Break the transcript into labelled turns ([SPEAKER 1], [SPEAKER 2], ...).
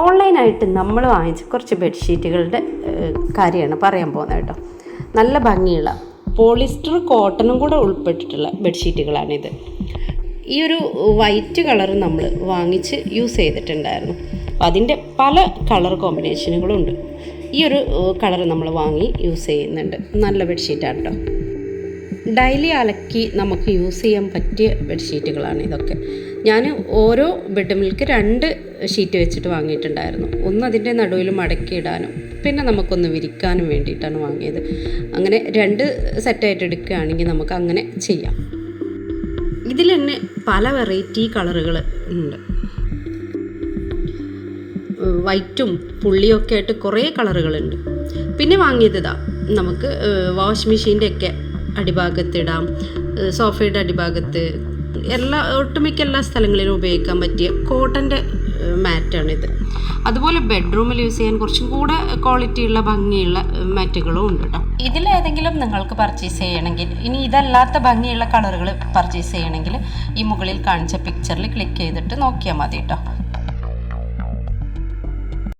[SPEAKER 1] ഓൺലൈനായിട്ട് നമ്മൾ വാങ്ങിച്ച കുറച്ച് ബെഡ്ഷീറ്റുകളുടെ കാര്യമാണ് പറയാൻ പോകുന്നത് കേട്ടോ. നല്ല ഭംഗിയുള്ള പോളിസ്റ്റർ കോട്ടണും കൂടെ ഉൾപ്പെട്ടിട്ടുള്ള ബെഡ്ഷീറ്റുകളാണിത്. ഈ ഒരു വൈറ്റ് കളർ നമ്മൾ വാങ്ങിച്ച് യൂസ് ചെയ്തിട്ടുണ്ടായിരുന്നു. അപ്പോൾ അതിന്റെ പല കളർ കോമ്പിനേഷനുകളും ഉണ്ട് ഈ ഒരു കളർ നമ്മൾ വാങ്ങി യൂസ് ചെയ്യുന്നുണ്ട്. നല്ല ബെഡ്ഷീറ്റാണ് കേട്ടോ. ഡെയിലി അലക്കി നമുക്ക് യൂസ് ചെയ്യാൻ പറ്റിയ ബെഡ്ഷീറ്റുകളാണ് ഇതൊക്കെ. ഞാൻ ഓരോ ബെഡ് മിൽക്ക് രണ്ട് ഷീറ്റ് വെച്ചിട്ട് വാങ്ങിയിട്ടുണ്ടായിരുന്നു. ഒന്ന് അതിന്റെ നടുവിൽ മടക്കിയിടാനും പിന്നെ നമുക്കൊന്ന് വിരിക്കാനും വേണ്ടിയിട്ടാണ് വാങ്ങിയത്. അങ്ങനെ രണ്ട് സെറ്റായിട്ട് എടുക്കുകയാണെങ്കിൽ നമുക്ക് അങ്ങനെ ചെയ്യാം. ഇതിൽ തന്നെ പല വെറൈറ്റി കളറുകൾ ഉണ്ട്. വൈറ്റും പുള്ളിയൊക്കെ ആയിട്ട് കുറേ കളറുകളുണ്ട് പിന്നെ വാങ്ങിയത് ഇതാ നമുക്ക് വാഷിംഗ് മെഷീന്റെ ഒക്കെ അടിഭാഗത്തിടാം സോഫയുടെ അടിഭാഗത്ത് എല്ലാ ഒട്ടുമിക്ക എല്ലാ സ്ഥലങ്ങളിലും ഉപയോഗിക്കാൻ പറ്റിയ കോട്ടന്റെ മാറ്റാണിത്. അതുപോലെ ബെഡ്റൂമിൽ യൂസ് ചെയ്യാൻ കുറച്ചും കൂടെ ക്വാളിറ്റിയുള്ള ഭംഗിയുള്ള മാറ്റുകളും ഉണ്ട് കേട്ടോ. ഇതിലേതെങ്കിലും നിങ്ങൾക്ക് പർച്ചേസ് ചെയ്യണമെങ്കിൽ ഇനി ഇതല്ലാത്ത ഭംഗിയുള്ള കളറുകൾ പർച്ചേസ് ചെയ്യണമെങ്കിൽ ഈ മുകളിൽ കാണിച്ച പിക്ചറിൽ ക്ലിക്ക് ചെയ്തിട്ട് നോക്കിയാൽ മതി കേട്ടോ.